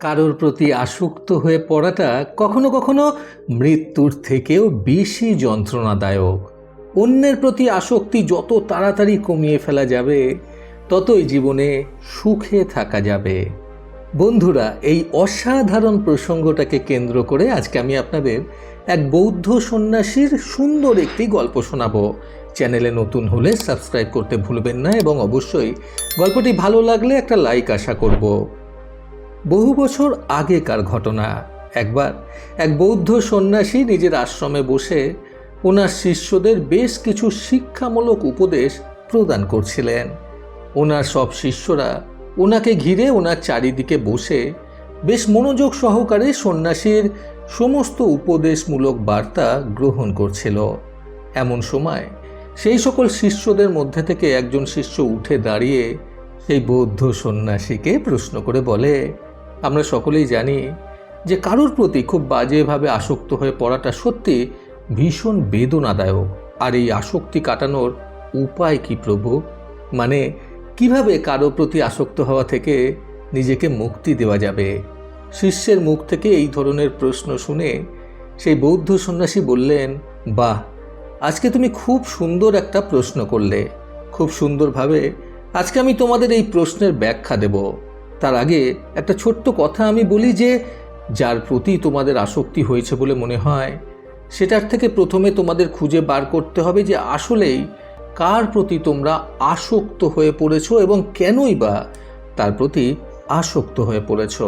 কারোর প্রতি আসক্ত হয়ে পড়াটা কখনো কখনো মৃত্যুর থেকেও বেশি যন্ত্রণাদায়ক। অন্যের প্রতি আসক্তি যত তাড়াতাড়ি কমিয়ে ফেলা যাবে, ততই জীবনে সুখে থাকা যাবে। বন্ধুরা, এই অসাধারণ প্রসঙ্গটাকে কেন্দ্র করে আজকে আমি আপনাদের এক বৌদ্ধ সন্ন্যাসীর সুন্দর একটি গল্প শোনাবো। চ্যানেলে নতুন হলে সাবস্ক্রাইব করতে ভুলবেন না এবং অবশ্যই গল্পটি ভালো লাগলে একটা লাইক আশা করব। বহু বছর আগেকার ঘটনা। একবার এক বৌদ্ধ সন্ন্যাসী নিজের আশ্রমে বসে ওনার শিষ্যদের বেশ কিছু শিক্ষামূলক উপদেশ প্রদান করছিলেন। ওনার সব শিষ্যরা ওনাকে ঘিরে ওনার চারিদিকে বসে বেশ মনোযোগ সহকারে সন্ন্যাসীর সমস্ত উপদেশমূলক বার্তা গ্রহণ করছিল। এমন সময় সেই সকল শিষ্যদের মধ্যে থেকে একজন শিষ্য উঠে দাঁড়িয়ে সেই বৌদ্ধ সন্ন্যাসীকে প্রশ্ন করে বলে আমরা সকলেই জানি যে কারোর প্রতি খুব বাজেভাবে আসক্ত হয়ে পড়াটা সত্যি ভীষণ বেদনাদায়ক। আর এই আসক্তি কাটানোর উপায় কি প্রভু? মানে কীভাবে কারও প্রতি আসক্ত হওয়া থেকে নিজেকে মুক্তি দেওয়া যাবে? শিষ্যের মুখ থেকে এই ধরনের প্রশ্ন শুনে সেই বৌদ্ধ সন্ন্যাসী বললেন, বাহ, আজকে তুমি খুব সুন্দর একটা প্রশ্ন করলে। খুব সুন্দরভাবে আজকে আমি তোমাদের এই প্রশ্নের ব্যাখ্যা দেব। তার আগে একটা ছোট্ট কথা আমি বলি যে, যার প্রতি তোমাদের আসক্তি হয়েছে বলে মনে হয়, সেটার থেকে প্রথমে তোমাদের খুঁজে বার করতে হবে যে আসলেই কার প্রতি তোমরা আসক্ত হয়ে পড়েছ এবং কেনই বা তার প্রতি আসক্ত হয়ে পড়েছ।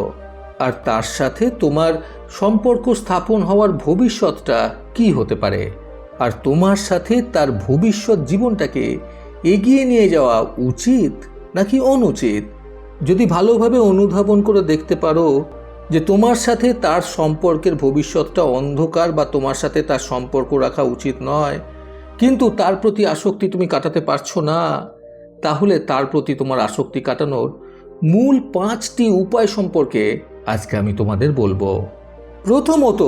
আর তার সাথে তোমার সম্পর্ক স্থাপন হওয়ার ভবিষ্যৎটা কি হতে পারে? আর তোমার সাথে তার ভবিষ্যৎ জীবনটাকে এগিয়ে নিয়ে যাওয়া উচিত নাকি অনুচিত? যদি ভালোভাবে অনুধাবন করে দেখতে পারো যে তোমার সাথে তার সম্পর্কের ভবিষ্যৎটা অন্ধকার বা তোমার সাথে তার সম্পর্ক রাখা উচিত নয়, কিন্তু তার প্রতি আসক্তি তুমি কাটাতে পারছ না, তাহলে তার প্রতি তোমার আসক্তি কাটানোর মূল পাঁচটি উপায় সম্পর্কে আজকে আমি তোমাদের বলব। প্রথমত,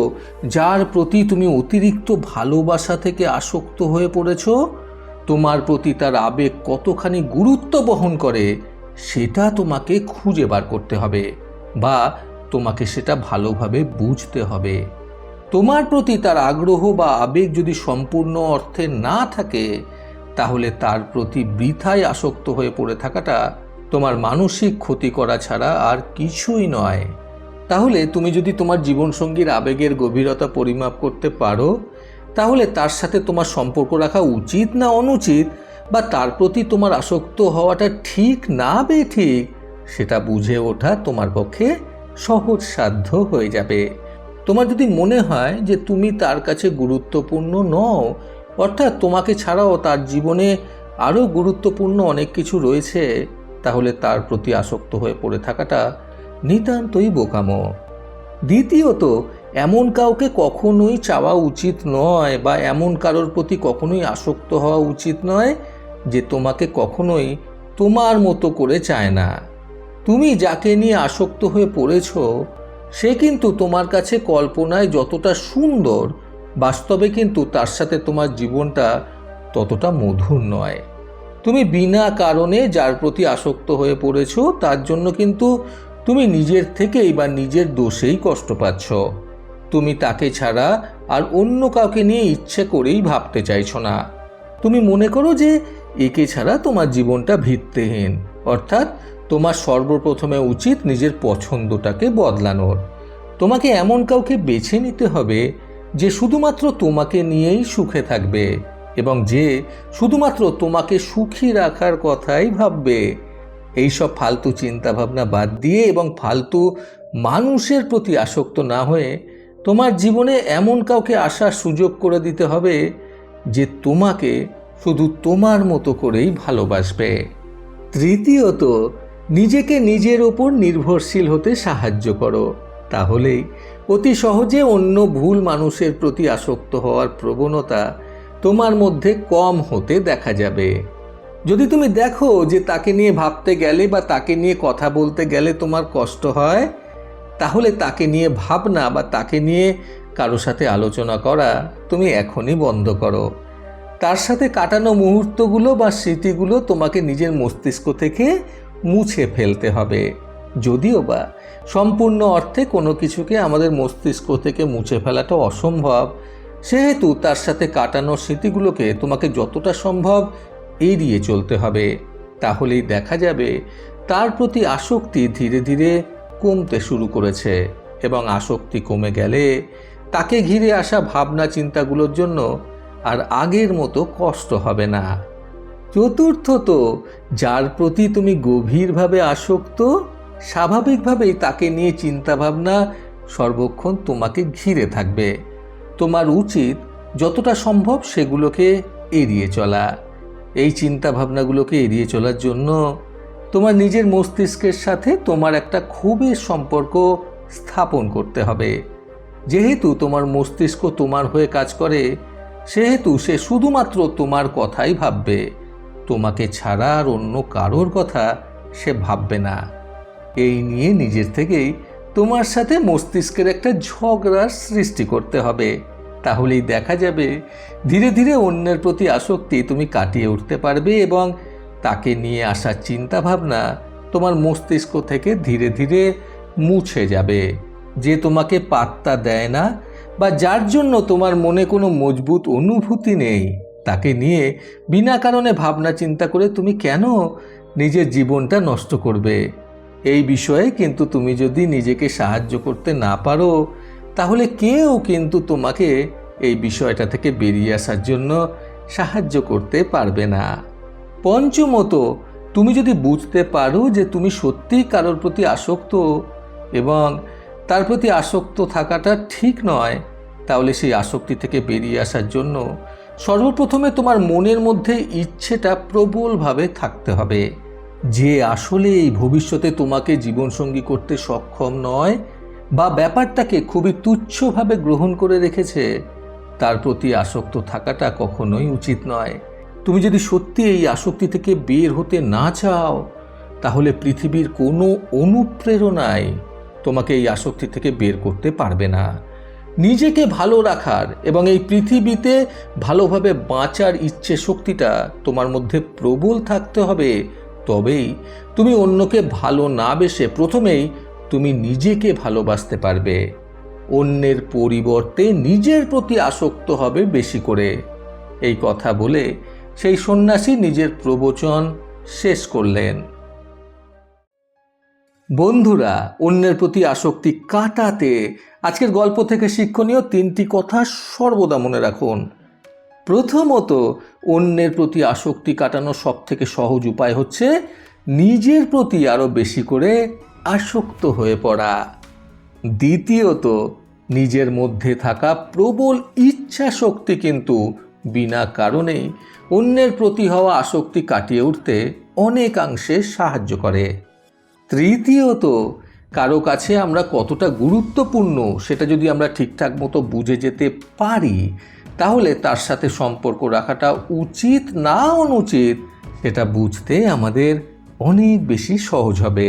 যার প্রতি তুমি অতিরিক্ত ভালোবাসা থেকে আসক্ত হয়ে পড়েছ, তোমার প্রতি তার আবেগ কতখানি গুরুত্ব বহন করে সেটা তোমাকে খুঁজে বার করতে হবে বা তোমাকে সেটা ভালোভাবে বুঝতে হবে। তোমার প্রতি তার আগ্রহ বা আবেগ যদি সম্পূর্ণ অর্থে না থাকে, তাহলে তার প্রতি বৃথায় আসক্ত হয়ে পড়ে থাকাটা তোমার মানসিক ক্ষতি করা ছাড়া আর কিছুই নয়। তাহলে তুমি যদি তোমার জীবনসঙ্গীর আবেগের গভীরতা পরিমাপ করতে পারো, তাহলে তার সাথে তোমার সম্পর্ক রাখা উচিত না অনুচিত বা তার প্রতি তোমার আসক্ত হওয়াটা ঠিক না বে ঠিক, সেটা বুঝে ওঠা তোমার পক্ষে সহজ সাধ্য হয়ে যাবে। তোমার যদি মনে হয় যে তুমি তার কাছে গুরুত্বপূর্ণ নও, অর্থাৎ তোমাকে ছাড়াও তার জীবনে আরও গুরুত্বপূর্ণ অনেক কিছু রয়েছে, তাহলে তার প্রতি আসক্ত হয়ে পড়ে থাকাটা নিতান্তই বোকামো। দ্বিতীয়ত, এমন কাউকে কখনোই চাওয়া উচিত নয় বা এমন কারোর প্রতি কখনোই আসক্ত হওয়া উচিত নয় যে তোমাকে কখনোই তোমার মতো করে চায় না। তুমি যাকে নিয়ে আসক্ত হয়ে পড়েছ, সে কিন্তু তোমার কাছে কল্পনায় যতটা সুন্দর, বাস্তবে কিন্তু তার সাথে তোমার জীবনটা ততটা মধুর নয়। তুমি বিনা কারণে যার প্রতি আসক্ত হয়ে পড়েছ, তার জন্য কিন্তু তুমি নিজের থেকেই বা নিজের দোষেই কষ্ট পাচ্ছ। তুমি তাকে ছাড়া আর অন্য কাউকে নিয়ে ইচ্ছে করেই ভাবতে চাইছো না। তুমি মনে করো যে একে ছাড়া তোমার জীবনটা ভিত্তিহীন। অর্থাৎ তোমার সর্বপ্রথমে উচিত নিজের পছন্দটাকে বদলানোর। তোমাকে এমন কাউকে বেছে নিতে হবে যে শুধুমাত্র তোমাকে নিয়েই সুখে থাকবে এবং যে শুধুমাত্র তোমাকে সুখী রাখার কথাই ভাববে। এইসব ফালতু চিন্তাভাবনা বাদ দিয়ে এবং ফালতু মানুষের প্রতি আসক্ত না হয়ে তোমার জীবনে এমন কাউকে আসার সুযোগ করে দিতে হবে যে তোমাকে শুধু তোমার মতো করেই ভালোবাসবে। তৃতীয়ত, নিজেকে নিজের ওপর নির্ভরশীল হতে সাহায্য করো। তাহলেই অতি সহজে অন্য ভুল মানুষের প্রতি আসক্ত হওয়ার প্রবণতা তোমার মধ্যে কম হতে দেখা যাবে। যদি তুমি দেখো যে তাকে নিয়ে ভাবতে গেলে বা তাকে নিয়ে কথা বলতে গেলে তোমার কষ্ট হয়, তাহলে তাকে নিয়ে ভাবনা বা তাকে নিয়ে কারও সাথে আলোচনা করা তুমি এখনই বন্ধ করো। তার সাথে কাটানো মুহূর্তগুলো বা স্মৃতিগুলো তোমাকে নিজের মস্তিষ্ক থেকে মুছে ফেলতে হবে। যদিও বা সম্পূর্ণ অর্থে কোনো কিছুকে আমাদের মস্তিষ্ক থেকে মুছে ফেলাটা অসম্ভব, সেহেতু তার সাথে কাটানো স্মৃতিগুলোকে তোমাকে যতটা সম্ভব এড়িয়ে চলতে হবে। তাহলেই দেখা যাবে তার প্রতি আসক্তি ধীরে ধীরে কমতে শুরু করেছে এবং আসক্তি কমে গেলে তাকে ঘিরে আসা ভাবনা চিন্তাগুলোর জন্য আর আগের মতো কষ্ট হবে না। চতুর্থত যার প্রতি তুমি গভীরভাবে আসক্ত, স্বাভাবিকভাবেই তাকে নিয়ে চিন্তাভাবনা সর্বক্ষণ তোমাকে ঘিরে থাকবে। তোমার উচিত যতটা সম্ভব সেগুলোকে এড়িয়ে চলা। এই চিন্তা ভাবনাগুলোকে এড়িয়ে চলার জন্য তোমার নিজের মস্তিষ্কের সাথে তোমার একটা খুবই সম্পর্ক স্থাপন করতে হবে। যেহেতু তোমার মস্তিষ্ক তোমার হয়ে কাজ করে সেহেতু সে শুধুমাত্র তোমার কথাই ভাববে। তোমাকে ছাড়া আর অন্য কারোর কথা সে ভাববে না। এই নিয়ে নিজের থেকেই তোমার সাথে মস্তিষ্কের একটা ঝগড়ার সৃষ্টি করতে হবে। তাহলেই দেখা যাবে, ধীরে ধীরে অন্যের প্রতি আসক্তি তুমি কাটিয়ে উঠতে পারবে এবং তাকে নিয়ে আসা চিন্তা ভাবনা তোমার মস্তিষ্ক থেকে ধীরে ধীরে মুছে যাবে। যে তোমাকে পাত্তা দেয় না বা যার জন্য তোমার মনে কোনো মজবুত অনুভূতি নেই, তাকে নিয়ে বিনা কারণে ভাবনা চিন্তা করে তুমি কেন নিজের জীবনটা নষ্ট করবে? এই বিষয়ে কিন্তু তুমি যদি নিজেকে সাহায্য করতে না পারো, তাহলে কেউ কিন্তু তোমাকে এই বিষয়টা থেকে বেরিয়ে আসার জন্য সাহায্য করতে পারবে না। পঞ্চমত, তুমি যদি বুঝতে পারো যে তুমি সত্যিই কারোর প্রতি আসক্ত এবং তার প্রতি আসক্ত থাকাটা ঠিক নয় তাহলে সেই আসক্তি থেকে বেরিয়ে আসার জন্য সর্বপ্রথমে তোমার মনের মধ্যে ইচ্ছেটা প্রবলভাবে থাকতে হবে। যে আসলে এই ভবিষ্যতে তোমাকে জীবনসঙ্গী করতে সক্ষম নয় বা ব্যাপারটাকে খুবই তুচ্ছভাবে গ্রহণ করে রেখেছে, তার প্রতি আসক্ত থাকাটা কখনোই উচিত নয়। তুমি যদি সত্যি এই আসক্তি থেকে বের হতে না চাও, তাহলে পৃথিবীর কোনো অনুপ্রেরণায় তোমাকে এই আসক্তি থেকে বের করতে পারবে না। নিজেকে ভালো রাখার এবং এই পৃথিবীতে ভালোভাবে বাঁচার ইচ্ছে শক্তিটা তোমার মধ্যে প্রবল থাকতে হবে। তবেই তুমি অন্যকে ভালো না বেসে প্রথমেই তুমি নিজেকে ভালোবাসতে পারবে। অন্যের পরিবর্তে নিজের প্রতি আসক্ত হবে বেশি করে। এই কথা বলে সেই সন্ন্যাসী নিজের প্রবচন শেষ করলেন। বন্ধুরা, অন্যের প্রতি আসক্তি কাটাতে আজকের গল্প থেকে শিক্ষণীয় তিনটি কথা সর্বদা মনে রাখুন। প্রথমত, অন্যের প্রতি আসক্তি কাটানোর সব থেকে সহজ উপায় হচ্ছে নিজের প্রতি আরও বেশি করে আসক্ত হয়ে পড়া। দ্বিতীয়ত, নিজের মধ্যে থাকা প্রবল ইচ্ছা শক্তি কিন্তু বিনা কারণেই অন্যের প্রতি হওয়া আসক্তি কাটিয়ে উঠতে অনেকাংশে সাহায্য করে। তৃতীয়ত, কারও কাছে আমরা কতটা গুরুত্বপূর্ণ সেটা যদি আমরা ঠিকঠাক মতো বুঝে যেতে পারি, তাহলে তার সাথে সম্পর্ক রাখাটা উচিত, না অনুচিত, সেটা বুঝতে আমাদের অনেক বেশি সহজ হবে।